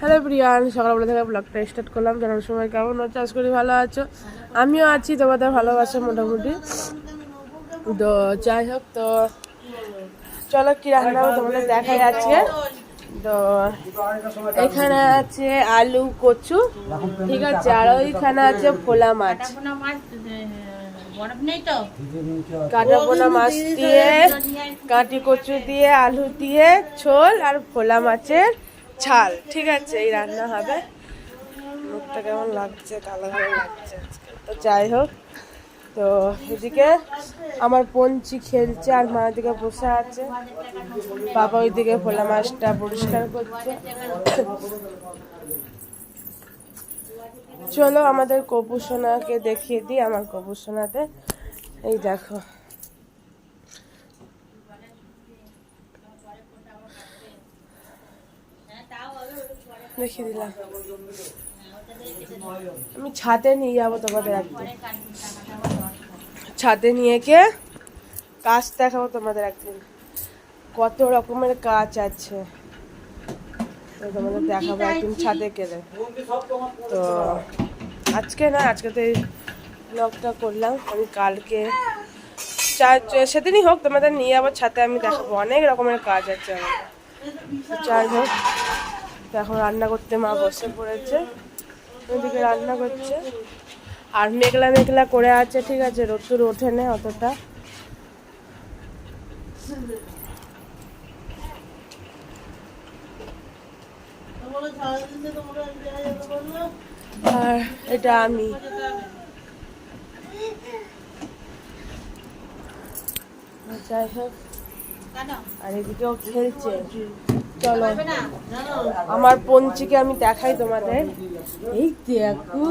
Hello Priyan, সকালবেলা থেকে ব্লগটা স্টার্ট করলাম। জানার সময় কেমন হচ্ছে আজ করি ভালো আছো। আমিও আছি তোমাদের ভালোবাসা মোটামুটি। তো যাই হোক, তো চলো কি রান্না তোমাদের দেখা যাচ্ছে। তো এখানে আছে আলু, কচু, ঠিক আছে, আর ওইখানে আছে ফোলা মাছ। কাটা পোনা মাছ দিয়ে, কাটি কচু দিয়ে, আলু দিয়ে, ঝোল আর ফোলা মাছের ঝাল ঠিক আছে, এই রান্না হবে। মুখটা কেমন লাগছে কালো হয়ে লাগছে তো যাই হোক, তো এদিকে আমার পঞ্চি খেলছে আর মা দিকে বসে আছে। বাবা ওইদিকে ফোলা মাছটা পরিষ্কার করছে। চলো আমাদের কপুসোনাকে দেখিয়ে দিই, আমার কপুসোনাতে এই দেখো। দেখিয়ে দিলাম। আমি ছাদে নিয়ে যাব তোমাদের একদিন ছাদে নিয়ে গিয়ে কাজ দেখাবো তোমাদের একদিন। কত রকমের কাজ আছে। তোমাদের দেখাবো একদিন ছাদে গেলে। তো আজকে না, আজকে তো এই ব্লগটা করলাম। আমি কালকে সেদিনই হোক তোমাদের নিয়ে আবার ছাদে আমি দেখাবো। অনেক রকমের কাজ আছে আমাদের যাই হোক। তো এখন রান্না করতে মা বসে পড়েছে, ওইদিকে রান্না করছে। আর মেঘলা মেঘলা করে আছে, ঠিক আছে, রোদ্দুর ওঠে না অতটা। আর এটা আমি। যাই হোক। আর এদিকেও খেলছে। চলো। আমার পঞ্চিকে আমি দেখাই তোমাদের। এই দেখো।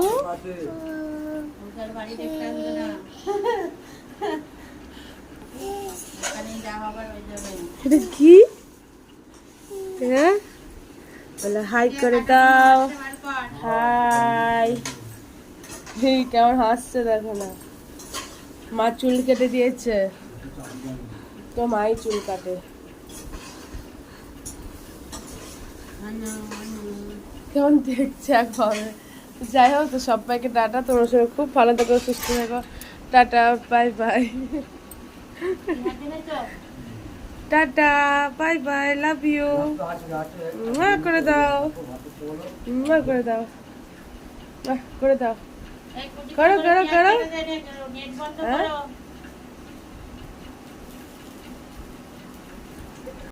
এটা কি? হ্যাঁ? হাই করে দাও। হাই কেমন হাসছে দেখো না। মা চুল কেটে দিয়েছে। তো মাই চুল কাটে। কেমন দেখছে একভাবে যাই হোক তো সবাইকে টাটা। তোমার সঙ্গে খুব ভালো থাকো সুস্থ থাকো। Tata bye bye. Tata bye bye love you. করে দাও। মুয়া করে দাও। করে দাও। করো, করো, করো। হ্যাঁ? করো।